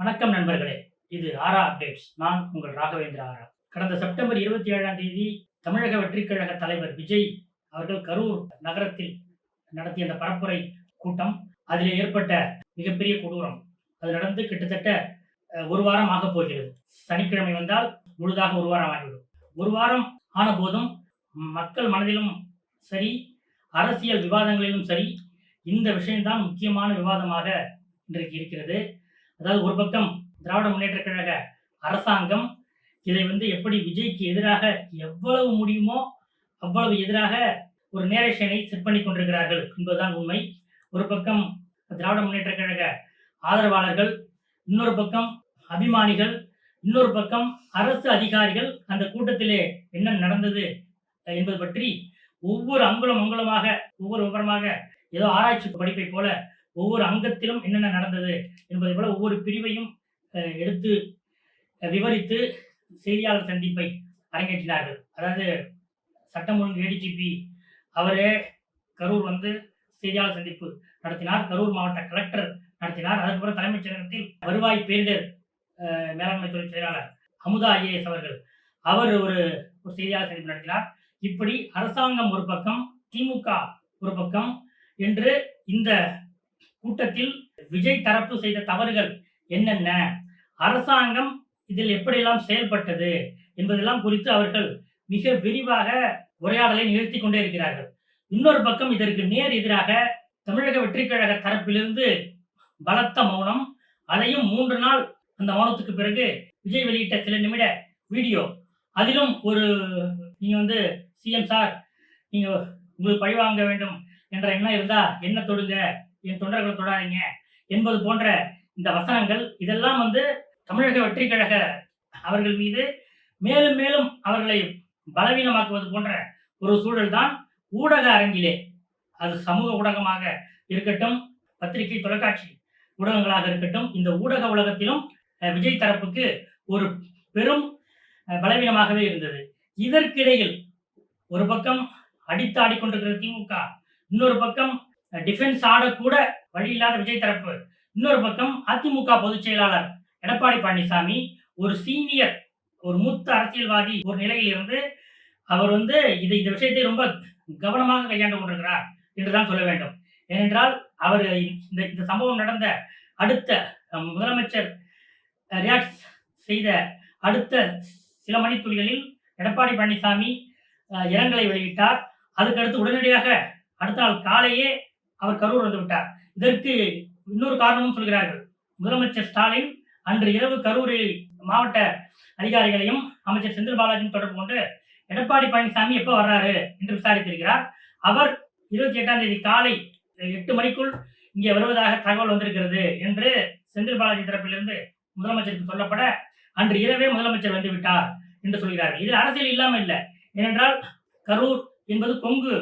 வணக்கம் நண்பர்களே. இது ஆரா அப்டேட்ஸ் நான் உங்கள் ராகவேந்திர ஆரா கடந்த செப்டம்பர் இருபத்தி ஏழாம் தேதி தமிழக வெற்றிக்கழக தலைவர் விஜய் அவர்கள் கரூர் நகரத்தில் நடத்திய அந்த பரப்புரை கூட்டம் அதில் ஏற்பட்ட மிகப்பெரிய கொடூரம். அது நடந்து கிட்டத்தட்ட ஒரு வாரம் ஆகப் போகிறது. சனிக்கிழமை வந்தால் முழுதாக ஒரு வாரம் ஆகிவிடும். ஒரு வாரம் ஆன போதும் மக்கள் மனதிலும் சரி அரசியல் விவாதங்களிலும் சரி இந்த விஷயம்தான் முக்கியமான விவாதமாக இன்றைக்கு இருக்கிறது. அதாவது ஒரு பக்கம் திராவிட முன்னேற்ற கழக அரசாங்கம் இதை வந்து எப்படி விஜய்க்கு எதிராக எவ்வளவு முடியுமோ அவ்வளவு எதிராக ஒரு நேரேஷனை செட் பண்ணி கொண்டிருக்கிறார்கள் என்பதுதான் உண்மை. ஒரு பக்கம் திராவிட முன்னேற்ற கழக ஆதரவாளர்கள் இன்னொரு பக்கம் அபிமானிகள் இன்னொரு பக்கம் அரசு அதிகாரிகள் அந்த கூட்டத்திலே என்ன நடந்தது என்பது பற்றி ஒவ்வொரு அங்குலம் அங்குலமாக ஒவ்வொரு விவரமாக ஏதோ ஆராய்ச்சி படிப்பை போல ஒவ்வொரு அங்கத்திலும் என்னென்ன நடந்தது என்பதை போல ஒவ்வொரு பிரிவையும் எடுத்து விவரித்து செய்தியாளர் சந்திப்பை அரங்கேற்றினார்கள். அதாவது சட்டம் ஒழுங்கு ஏடிஜிபி அவரே கரூர் வந்து செய்தியாளர் சந்திப்பு நடத்தினார். கரூர் மாவட்ட கலெக்டர் நடத்தினார். அதுக்கப்புறம் தலைமைச் செயலகத்தில் வருவாய் பேரிடர் மேலாண்மை துறை செயலாளர் அமுதா ஐஏஎஸ் அவர்கள் அவர் ஒரு ஒரு செய்தியாளர் சந்திப்பு நடத்தினார். இப்படி அரசாங்கம் ஒரு பக்கம் திமுக ஒரு பக்கம் என்று இந்த கூட்டத்தில் விஜய் தரப்பு செய்த தவறுகள் என்னென்ன? அரசாங்கம் இதில் எப்படியெல்லாம் செயல்பட்டது என்பதெல்லாம் குறித்து அவர்கள் மிக விரிவாக உரையாடலை நிகழ்த்தி கொண்டே இருக்கிறார்கள். இன்னொரு பக்கம் இதற்கு நேர் எதிராக தமிழக வெற்றிக் கழக தரப்பிலிருந்து பலத்த மௌனம் அதையும் மூன்று நாள் அந்த மௌனத்துக்கு பிறகு விஜய் வெளியிட்ட சில நிமிட வீடியோ. அதிலும் ஒரு நீங்க வந்து சிஎம் சார் நீங்க உங்களுக்கு பழி வாங்க வேண்டும் என்ற எண்ணம் இருந்தா என்ன தொடுங்க? என் தொண்டர்களை தொடாதீங்க என்பது போன்ற இந்த வசனங்கள் இதெல்லாம் வந்து தமிழக வெற்றி கழக அவர்கள் மீது மேலும் மேலும் அவர்களை பலவீனமாக்குவது போன்ற ஒரு சூழல் தான் ஊடக அரங்கிலே. அது சமூக ஊடகமாக இருக்கட்டும் பத்திரிகை தொலைக்காட்சி ஊடகங்களாக இருக்கட்டும் இந்த ஊடக உலகத்திலும் விஜய் தரப்புக்கு ஒரு பெரும் பலவீனமாகவே இருந்தது. இதற்கிடையில் ஒரு பக்கம் அடித்தாடி கொண்டிருக்கிற திமுக இன்னொரு பக்கம் டிஃபென்ஸ் ஆடக்கூட வழி இல்லாத விஜய் தரப்பு. இன்னொரு பக்கம் அதிமுக பொதுச் செயலாளர் எடப்பாடி பழனிசாமி ஒரு சீனியர் ஒரு மூத்த அரசியல்வாதி ஒரு நிலையில் இருந்து அவர் வந்து இது இந்த விஷயத்தை ரொம்ப கவனமாக கையாண்டு கொண்டிருக்கிறார் என்றுதான் சொல்ல வேண்டும். ஏனென்றால் அவர் இந்த இந்த சம்பவம் நடந்த அடுத்த முதலமைச்சர் ரியாக்ட் செய்த அடுத்த சில மணித்துளிகளில் எடப்பாடி பழனிசாமி இரங்கலை வெளியிட்டார். அதுக்கடுத்து உடனடியாக அடுத்த நாள் காலையே அவர் கரூர் வந்து விட்டார். இதற்கு இன்னொரு காரணமும் சொல்கிறார்கள். முதலமைச்சர் ஸ்டாலின் அன்று இரவு கரூரில் மாவட்ட அதிகாரிகளையும் அமைச்சர் செந்தில் பாலாஜியும் தொடர்பு கொண்டு எடப்பாடி பழனிசாமி எப்போ வர்றாரு? என்று விசாரித்திருக்கிறார். அவர் இருபத்தி எட்டாம் தேதி காலை எட்டு மணிக்குள் இங்கே வருவதாக தகவல் வந்திருக்கிறது என்று செந்தில் பாலாஜி தரப்பிலிருந்து முதலமைச்சருக்கு சொல்லப்பட அன்று இரவே முதலமைச்சர் வந்து விட்டார் என்று சொல்கிறார்கள். இது அரசியல் இல்லாமல் இல்லை. ஏனென்றால் கரூர் என்பது கொங்கு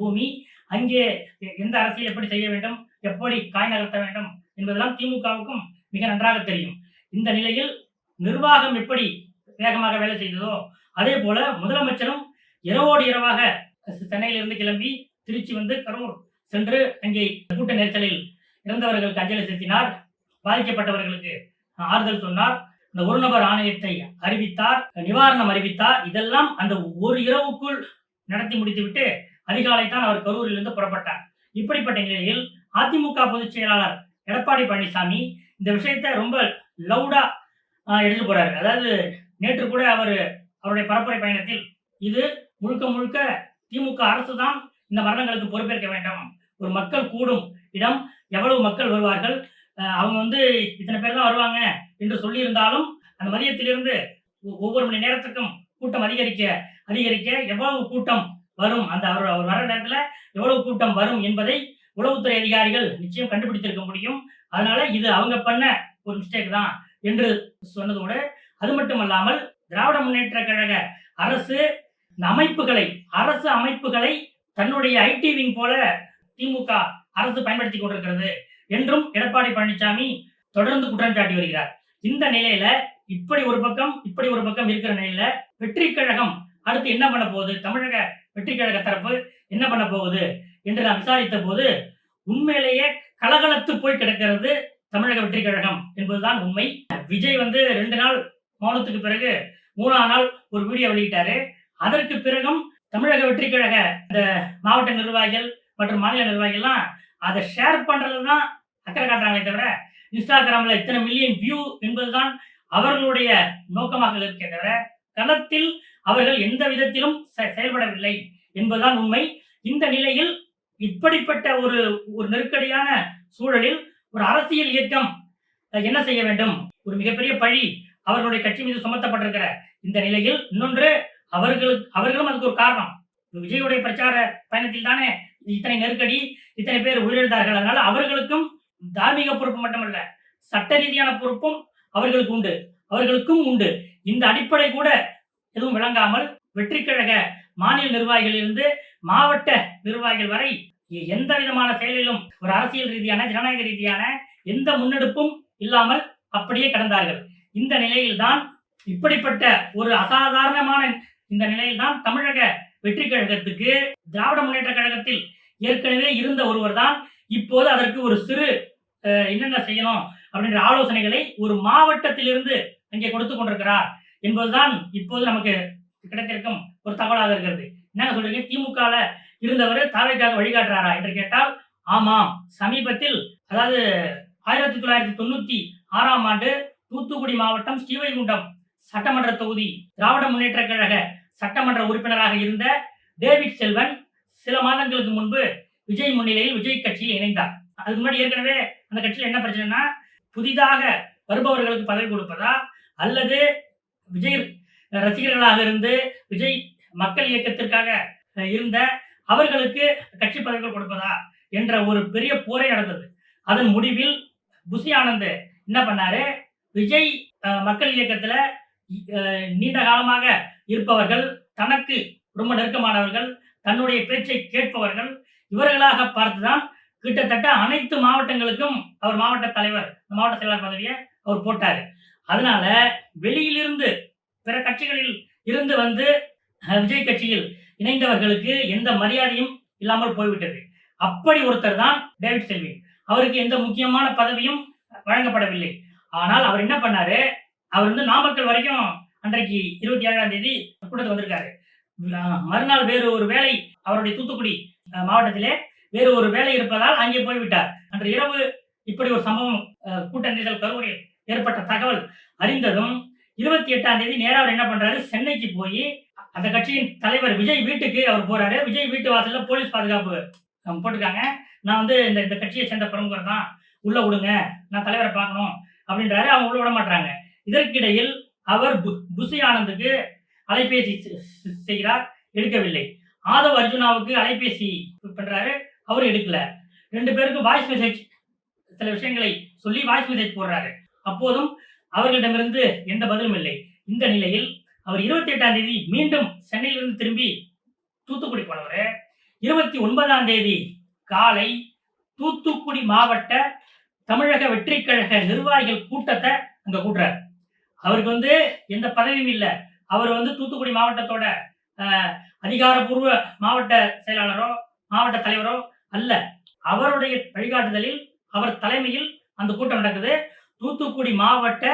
பூமி. அங்கே எ- எந்த அரசியல் எப்படி செய்ய வேண்டும் எப்படி காய் நகர்த்த வேண்டும் என்பதெல்லாம் திமுகவுக்கும் மிக நன்றாக தெரியும். இந்த நிலையில் நிர்வாகம் எப்படி வேகமாக வேலை செய்ததோ அதே போல முதலமைச்சரும் இரவோடு இரவாக சென்னையிலிருந்து கிளம்பி திருச்சி வந்து கரூர் சென்று அங்கே கூட்ட நெரிசலில் இறந்தவர்களுக்கு அஞ்சலி செலுத்தினார் பாதிக்கப்பட்டவர்களுக்கு ஆறுதல் சொன்னார். இந்த ஒரு நபர் ஆணையத்தை அறிவித்தார் நிவாரணம் அறிவித்தார். இதெல்லாம் அந்த ஒரு இரவுக்குள் நடத்தி முடித்துவிட்டு அதிகாலை தான் அவர் கரூரிலிருந்து புறப்பட்டார். இப்படிப்பட்ட நிலையில் அதிமுக பொதுச் செயலாளர் எடப்பாடி பழனிசாமி இந்த விஷயத்தை ரொம்ப லவுடா எடுத்து போறாரு. அதாவது நேற்று கூட அவர் அவருடைய பரப்புரை பயணத்தில் இது முழுக்க முழுக்க திமுக அரசு தான் இந்த மரணங்களுக்கு பொறுப்பேற்க வேண்டும். ஒரு மக்கள் கூடும் இடம் எவ்வளவு மக்கள் வருவார்கள் அவங்க வந்து இத்தனை பேர் தான் வருவாங்க என்று சொல்லியிருந்தாலும் அந்த மதியத்திலிருந்து ஒ- ஒவ்வொரு மணி நேரத்துக்கும் கூட்டம் அதிகரிக்க அதிகரிக்க எவ்வளவு கூட்டம் வரும். அந்த அவர் அவர் வர நேரத்தில் எவ்வளவு கூட்டம் வரும் என்பதை உளவுத்துறை அதிகாரிகள் நிச்சயம் கண்டுபிடித்திருக்க முடியும். அதனால இது அவங்க பண்ண ஒரு மிஸ்டேக் தான் என்று சொன்னதோடு அது மட்டுமல்லாமல் திராவிட முன்னேற்ற கழக அரசு இந்த அமைப்புகளை அரசு அமைப்புகளை தன்னுடைய ஐடி விங் போல திமுக அரசு பயன்படுத்தி கொண்டிருக்கிறது என்றும் எடப்பாடி பழனிசாமி தொடர்ந்து குற்றம் சாட்டி வருகிறார். இந்த நிலையில இப்படி ஒரு பக்கம் இப்படி ஒரு பக்கம் இருக்கிற நிலையில வெற்றி கழகம் அடுத்து என்ன பண்ண போகுது? தமிழக வெற்றி கழக தரப்பு என்ன பண்ண போகுது என்று நான் விசாரித்த போது உண்மையிலேயே கலகலத்து போய் கிடக்கிறது தமிழக வெற்றி கழகம் என்பதுதான் உண்மை. விஜய் வந்து ரெண்டு நாள் மௌனத்துக்கு பிறகு மூணாம் நாள் ஒரு வீடியோ வெளியிட்டாரு. அதற்கு பிறகும் தமிழக வெற்றி கழக இந்த மாவட்ட நிர்வாகிகள் மற்றும் மாநில நிர்வாகிகள்லாம் அதை ஷேர் பண்றது தான் அக்கறை காட்டுறாங்களே தவிர இன்ஸ்டாகிராம்ல இத்தனை மில்லியன் வியூ என்பதுதான் அவர்களுடைய நோக்கமாக இருக்கே தவிர களத்தில் அவர்கள் எந்த விதத்திலும் செ- செயல்படவில்லை என்பதுதான் உண்மை. இந்த நிலையில் இப்படிப்பட்ட ஒரு ஒரு நெருக்கடியான சூழலில் ஒரு அரசியல் இயக்கம் என்ன செய்ய வேண்டும்? ஒரு மிகப்பெரிய பழி அவர்களுடைய கட்சி மீது சுமத்தப்பட்டிருக்கிற இந்த நிலையில் இன்னொன்று அவர்களுக்கு அவர்களும் அதுக்கு ஒரு காரணம். விஜயுடைய பிரச்சார பயணத்தில் தானே இத்தனை நெருக்கடி இத்தனை பேர் உயிரிழந்தார்கள். அதனால அவர்களுக்கும் தார்மீக பொறுப்பு மட்டுமல்ல சட்ட ரீதியான பொறுப்பும் அவர்களுக்கு உண்டு. அவர்களுக்கும் உண்டு. இந்த அடிப்படை கூட எதுவும் விளங்காமல் வெற்றி கழக மாநில நிர்வாகிகளிலிருந்து மாவட்ட நிர்வாகிகள் வரை எந்த விதமான செயலிலும் ஒரு அரசியல் ரீதியான ஜனநாயக ரீதியான எந்த முன்னெடுப்பும் இல்லாமல் அப்படியே கடந்தார்கள். இந்த நிலையில்தான் இப்படிப்பட்ட ஒரு அசாதாரணமான இந்த நிலையில்தான் தமிழக வெற்றி கழகத்துக்கு திராவிட முன்னேற்ற கழகத்தில் ஏற்கனவே இருந்த ஒருவர் தான் இப்போது அதற்கு ஒரு சிறு என்னென்ன செய்யணும் அப்படின்ற ஆலோசனைகளை ஒரு மாவட்டத்திலிருந்து அங்கே கொடுத்து கொண்டிருக்கிறார். என்பதுதான் இப்போது நமக்கு கிடைத்திருக்கும் ஒரு தகவலாக இருக்கிறது. என்னங்க சொல்றீங்க? திமுகல இருந்தவர் தாவைக்காக வழிகாட்டுறாரா என்று கேட்டால் ஆமாம். சமீபத்தில் அதாவது ஆயிரத்தி தொள்ளாயிரத்தி தொண்ணூத்தி ஆறாம் ஆண்டு தூத்துக்குடி மாவட்டம் ஸ்ரீவைகுண்டம் சட்டமன்ற தொகுதி திராவிட முன்னேற்ற கழக சட்டமன்ற உறுப்பினராக இருந்த டேவிட் செல்வன் சில மாதங்களுக்கு முன்பு விஜய் முன்னிலையில் விஜய் கட்சியில் இணைந்தார். அதுக்கு முன்னாடி ஏற்கனவே அந்த கட்சியில் என்ன பிரச்சனைனா புதிதாக வருபவர்களுக்கு பதவி கொடுப்பதா அல்லது விஜய் ரசிகர்களாக இருந்து விஜய் மக்கள் இயக்கத்திற்காக இருந்த அவர்களுக்கு கட்சி பதவிகள் கொடுப்பதா என்ற ஒரு பெரிய போரை நடந்தது. அதன் முடிவில் புசி ஆனந்த் என்ன பண்ணாரு? விஜய் அஹ், மக்கள் இயக்கத்துல அஹ், நீண்ட காலமாக இருப்பவர்கள் தனக்கு ரொம்ப நெருக்கமானவர்கள் தன்னுடைய பேச்சை கேட்பவர்கள் இவர்களாக பார்த்துதான் கிட்டத்தட்ட அனைத்து மாவட்டங்களுக்கும் அவர் மாவட்ட தலைவர் மாவட்ட செயலாளர் பதவியை அவர் போட்டார். அதனால வெளியிலிருந்து பிற கட்சிகளில் இருந்து வந்து விஜய் கட்சியில் இணைந்தவர்களுக்கு எந்த மரியாதையும் இல்லாமல் போய்விட்டது. அப்படி ஒருத்தர் தான் டேவிட் செல்வி அவருக்கு எந்த முக்கியமான பதவியும் வழங்கப்படவில்லை. ஆனால் அவர் என்ன பண்ணாரு? அவர் வந்து நாமக்கல் வரைக்கும் அன்றைக்கு இருபத்தி ஏழாம் தேதி கூட்டத்துக்கு வந்திருக்காரு. மறுநாள் வேறு ஒரு வேலை அவருடைய தூத்துக்குடி மாவட்டத்திலே வேறு ஒரு வேலை இருப்பதால் அங்கே போய்விட்டார். அன்று இரவு இப்படி ஒரு சம்பவம் கூட்ட நெரிசல் கரூரில் ஏற்பட்ட தகவல் அறிந்ததும் இருபத்தி எட்டாம் தேதி நேரா அவர் என்ன பண்றாரு? சென்னைக்கு போய் அந்த கட்சியின் தலைவர் விஜய் வீட்டுக்கு அவர் போறாரு. விஜய் வீட்டு வாசல்ல போலீஸ் பாதுகாப்பு போட்டிருக்காங்க. நான் வந்து இந்த இந்த கட்சியை சேர்ந்த பிரமுகர் தான். உள்ள விடுங்க. நான் தலைவரை பார்க்கணும் அப்படின்றாரு. அவங்க உள்ள விட மாட்டாங்க இதற்கிடையில் அவர் புசி ஆனந்துக்கு அலைபேசி செ- செய்கிறார். எடுக்கவில்லை. ஆதவ் அர்ஜுனாவுக்கு அலைபேசி பண்றாரு. அவரும் எடுக்கல. ரெண்டு பேருக்கும் வாய்ஸ் மெசேஜ் சில விஷயங்களை சொல்லி வாய்ஸ் மெசேஜ் போடுறாரு. அப்போதும் அவர்களிடமிருந்து எந்த பதிலும் இல்லை. இந்த நிலையில் அவர் இருபத்தி எட்டாம் தேதி மீண்டும் சென்னையிலிருந்து திரும்பி தூத்துக்குடி போனவர். இருபத்தி ஒன்பதாம் தேதி காலை தூத்துக்குடி மாவட்ட தமிழக வெற்றி கழக நிர்வாகிகள் கூட்டத்தை அங்க கூட்டுறாரு. அவருக்கு வந்து எந்த பதவியும் இல்லை. அவர் வந்து தூத்துக்குடி மாவட்டத்தோட அஹ், அதிகாரப்பூர்வ மாவட்ட செயலாளரோ மாவட்ட தலைவரோ அல்ல. அவருடைய வழிகாட்டுதலில் அவர் தலைமையில் அந்த கூட்டம் நடக்குது. தூத்துக்குடி மாவட்ட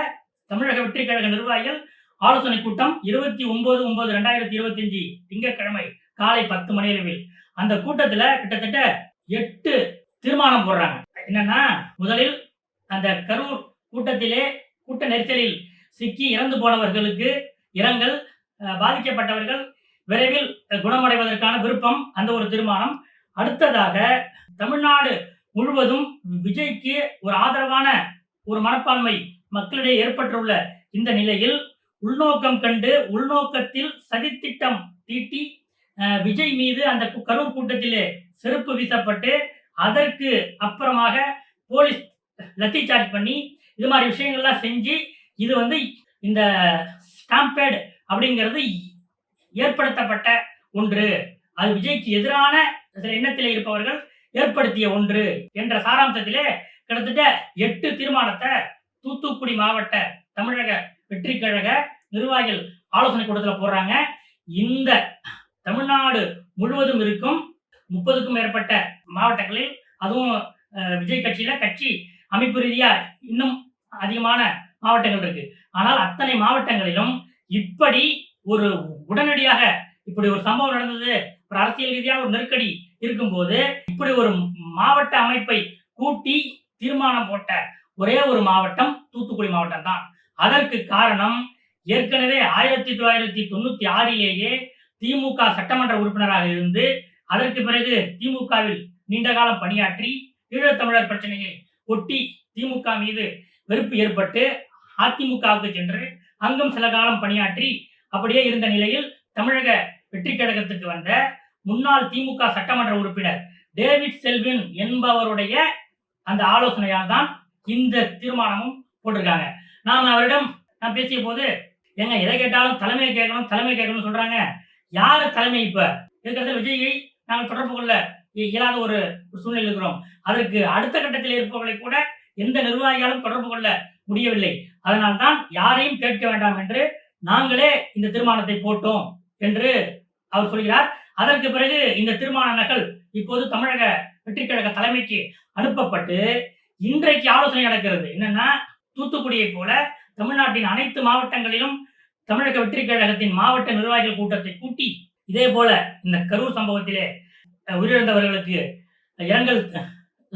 தமிழக வெற்றிக் கழக நிர்வாகிகள் ஆலோசனை கூட்டம் இருபத்தி ஒன்பது ஒன்பது ரெண்டாயிரத்தி இருபத்தி அஞ்சு திங்கட்கிழமை காலை பத்து மணி அளவில். அந்த கூட்டத்துல கிட்டத்தட்ட எட்டு தீர்மானம் போடுறாங்க. என்னன்னா முதலில் அந்த கரூர் கூட்டத்திலே கூட்ட நெரிசலில் சிக்கி இறந்து போனவர்களுக்கு இரங்கல் பாதிக்கப்பட்டவர்கள் விரைவில் குணமடைவதற்கான விருப்பம் அந்த ஒரு தீர்மானம். அடுத்ததாக தமிழ்நாடு முழுவதும் விஜய்க்கு ஒரு ஆதரவான ஒரு மனப்பான்மை மக்களிடையே ஏற்பட்டுள்ள இந்த நிலையில் உள்நோக்கம் கண்டு உள்நோக்கத்தில் சதித்திட்டம் தீட்டி விஜய் மீது அந்த கு- கரூர் கூட்டத்திலே செருப்பு வீசப்பட்டு அதற்கு அப்புறமாக போலீஸ் லத்தி சார்ஜ் பண்ணி இது மாதிரி விஷயங்கள்லாம் செஞ்சு இது வந்து இந்த ஸ்டாம்பேட் அப்படிங்கிறது ஏற்படுத்தப்பட்ட ஒன்று. அது விஜய்க்கு எதிரான சில எண்ணத்தில் இருப்பவர்கள் ஏற்படுத்திய ஒன்று என்ற சாராம்சத்திலே கிட்டத்தட்ட எட்டு தீர்மானத்தை தூத்துக்குடி மாவட்ட தமிழக வெற்றி கழக நிர்வாகிகள் ஆலோசனை கூட்டத்தில் போடுறாங்க. இந்த தமிழ்நாடு முழுவதும் இருக்கும் முப்பதுக்கும் மேற்பட்ட மாவட்டங்களில் அதுவும் விஜய் கட்சியில கட்சி அமைப்பு ரீதியா இன்னும் அதிகமான மாவட்டங்கள் இருக்கு. ஆனால் அத்தனை மாவட்டங்களிலும் இப்படி ஒரு உடனடியாக இப்படி ஒரு சம்பவம் நடந்தது ஒரு அரசியல் ரீதியான ஒரு நெருக்கடி இருக்கும்போது இப்படி ஒரு மாவட்ட அமைப்பை கூட்டி தீர்மானம் போட்ட ஒரே ஒரு மாவட்டம் தூத்துக்குடி மாவட்டம் தான் அதற்கு காரணம் ஏற்கனவே ஆயிரத்தி தொள்ளாயிரத்தி தொண்ணூத்தி ஆறிலேயே திமுக சட்டமன்ற உறுப்பினராக இருந்து அதற்கு பிறகு திமுகவில் நீண்ட காலம் பணியாற்றி ஈழத்தமிழர் பிரச்சனையை ஒட்டி திமுக மீது வெறுப்பு ஏற்பட்டு அதிமுகவுக்கு சென்று அங்கும் சில காலம் பணியாற்றி அப்படியே இருந்த நிலையில் தமிழக வெற்றி கழகத்துக்கு வந்த முன்னாள் திமுக சட்டமன்ற உறுப்பினர் டேவிட் செல்வின் என்பவருடைய அந்த ஆலோசனையால் தான் இந்த தீர்மானமும் போட்டிருக்காங்க. நான் அவரிடம் நான் பேசிய போது எங்க எதை கேட்டாலும் தலைமையை கேட்கணும் தலைமை கேட்கணும்னு சொல்றாங்க. யாரு தலைமை இப்ப? இருக்கிறது விஜயை நாங்கள் தொடர்பு கொள்ள இயலாத ஒரு சூழ்நிலை இருக்கிறோம். அதற்கு அடுத்த கட்டத்தில் இருப்பவர்களை கூட எந்த நிர்வாகியாலும் தொடர்பு கொள்ள முடியவில்லை. அதனால்தான் யாரையும் கேட்க வேண்டாம் என்று நாங்களே இந்த தீர்மானத்தை போட்டோம் என்று அவர் சொல்கிறார். அதற்கு பிறகு இந்த தீர்மான நகல் இப்போது தமிழக வெற்றிக்கழக தலைமைக்கு அனுப்பப்பட்டு இன்றைக்கு ஆலோசனை நடக்கிறது. என்னன்னா தூத்துக்குடியை போல தமிழ்நாட்டின் அனைத்து மாவட்டங்களிலும் தமிழக வெற்றிக்கழகத்தின் மாவட்ட நிர்வாகிகள் கூட்டத்தை கூட்டி இதே போல இந்த கரூர் சம்பவத்திலே உயிரிழந்தவர்களுக்கு இரங்கல்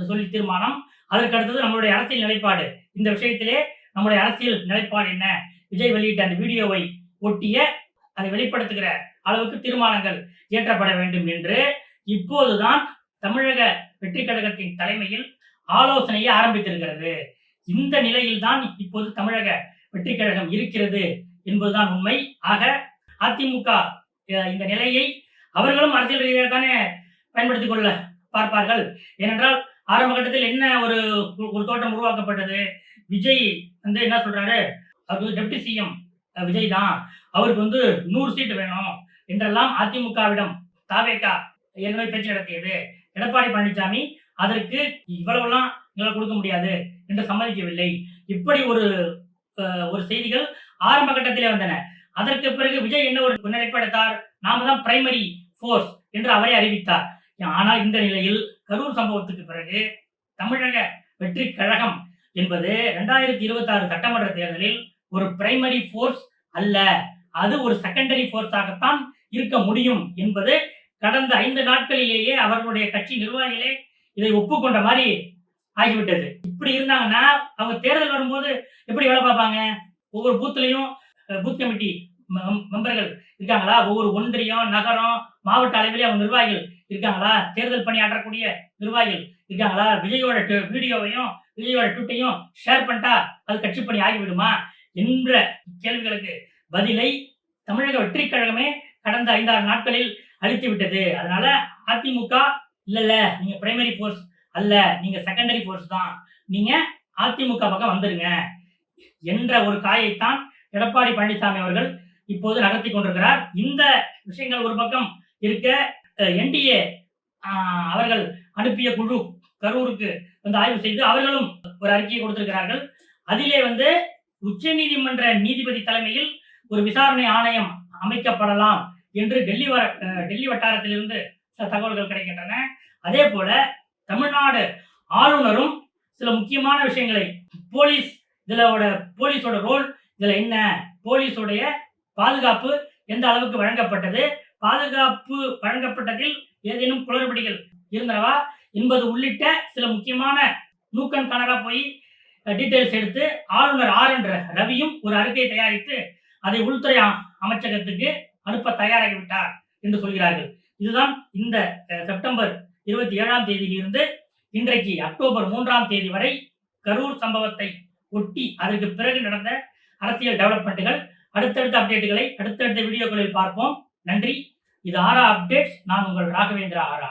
சொல்லி தீர்மானம். அதற்கு அடுத்தது நம்மளுடைய அரசியல் நிலைப்பாடு. இந்த விஷயத்திலே நம்முடைய அரசியல் நிலைப்பாடு என்ன? விஜய் வெளியிட்ட அந்த வீடியோவை ஒட்டிய அதை வெளிப்படுத்துகிற அளவுக்கு தீர்மானங்கள் இயற்றப்பட வேண்டும் என்று இப்போதுதான் தமிழக வெற்றி கழகத்தின் தலைமையில் ஆலோசனையை ஆரம்பித்திருக்கிறது. இந்த நிலையில்தான் இப்போது தமிழக வெற்றி கழகம் இருக்கிறது என்பதுதான் உண்மை. ஆக அதிமுக இந்த நிலையை அவர்களும் அரசியல் ரீதியாக தானே பயன்படுத்திக் கொள்ள பார்ப்பார்கள். ஏனென்றால் ஆரம்ப கட்டத்தில் என்ன ஒரு ஒரு தோட்டம் உருவாக்கப்பட்டது? விஜய் வந்து என்ன சொல்றாரு? அவர் வந்து டெப்டி சிஎம் விஜய் தான். அவருக்கு வந்து நூறு சீட்டு வேணும் என்றெல்லாம் அதிமுகவிடம் தாவேகா ஏற்கனவே பேச்சு நடத்தியது. எடப்பாடி பழனிசாமி அதற்கு இவ்வளவுலாம் எங்களால் கொடுக்க முடியாது என்று சம்மதிக்கவில்லை. இப்படி ஒரு ஒரு செய்திகள் ஆரம்ப கட்டத்திலே வந்தன. அதற்கு பிறகு விஜய் என்ன ஒரு நிலைப்படுத்தார் நாம தான் பிரைமரி ஃபோர்ஸ் என்று அவரே அறிவித்தார். ஆனால் இந்த நிலையில் கரூர் சம்பவத்துக்கு பிறகு தமிழக வெற்றி கழகம் என்பது ரெண்டாயிரத்தி இருபத்தி ஆறு சட்டமன்ற தேர்தலில் ஒரு பிரைமரி ஃபோர்ஸ் அல்ல. அது ஒரு செகண்டரி ஃபோர்ஸாகத்தான் இருக்க முடியும் என்பது கடந்த ஐந்து நாட்களிலேயே அவர்களுடைய கட்சி நிர்வாகிகளே இதை ஒப்புக்கொண்ட மாதிரி ஆகிவிட்டது. இப்படி இருந்தாங்கன்னா அவங்க தேர்தல் வரும்போது எப்படி வேலை பார்ப்பாங்க? ஒவ்வொரு பூத்துலையும் பூத் கமிட்டி மெம்பர்கள் இருக்காங்களா? ஒவ்வொரு ஒன்றியம் நகரம் மாவட்ட அளவிலே அவங்க நிர்வாகிகள் இருக்காங்களா? தேர்தல் பணியாற்றக்கூடிய நிர்வாகிகள் இருக்காங்களா? விஜயோட வீடியோவையும் விஜயோட ட்விட்டையும் ஷேர் பண்ணிட்டா அது கட்சி பணி ஆகிவிடுமா? என்ற கேள்விகளுக்கு பதிலை தமிழக வெற்றி கழகமே கடந்த ஐந்தாறு நாட்களில் அழித்து விட்டது அதனால அதிமுக இல்ல இல்ல நீங்க பிரைமரி ஃபோர்ஸ் அல்ல நீங்க செகண்டரி ஃபோர்ஸ் தான். நீங்க அதிமுக பக்கம் வந்துருங்க. என்ற ஒரு காயைத்தான் எடப்பாடி பழனிசாமி அவர்கள் இப்போது நகர்த்தி கொண்டிருக்கிறார். இந்த விஷயங்கள் ஒரு பக்கம் இருக்க என்டிஏ அவர்கள் அனுப்பிய குழு கரூருக்கு வந்து ஆய்வு செய்து அவர்களும் ஒரு அறிக்கையை கொடுத்திருக்கிறார்கள். அதிலே வந்து உச்ச நீதிமன்ற நீதிபதி தலைமையில் ஒரு விசாரணை ஆணையம் அமைக்கப்படலாம். என்று டெல்லி வர டெல்லி வட்டாரத்திலிருந்து சில தகவல்கள் கிடைக்கின்றன. அதே போல தமிழ்நாடு ஆளுநரும் சில முக்கியமான விஷயங்களை போலீஸ் இதுலோட போலீஸோட ரோல் இதில் என்ன போலீஸோடைய பாதுகாப்பு எந்த அளவுக்கு வழங்கப்பட்டது பாதுகாப்பு வழங்கப்பட்டதில் ஏதேனும் குளறுபடிகள் இருந்தனவா என்பது உள்ளிட்ட சில முக்கியமான நூக்கன் கனரா போய் டீட்டெயில்ஸ் எடுத்து ஆளுநர் ஆர் என்ற ரவியும் ஒரு அறிக்கையை தயாரித்து அதை உள்துறை அமைச்சகத்துக்கு அனுப்ப தயாராகிவிட்டார் என்று சொல்கிறார்கள். இதுதான் இந்த செப்டம்பர் இருபத்தி ஏழாம் தேதியிலிருந்து இன்றைக்கு அக்டோபர் மூன்றாம் தேதி வரை கரூர் சம்பவத்தை ஒட்டி அதற்கு பிறகு நடந்த அரசியல் டெவலப்மெண்ட்டுகள் அடுத்தடுத்த அப்டேட்டுகளை அடுத்தடுத்த வீடியோக்களில் பார்ப்போம். நன்றி. இது ஆரா அப்டேட்ஸ் நான் உங்கள் ராகவேந்திரா ஆரா.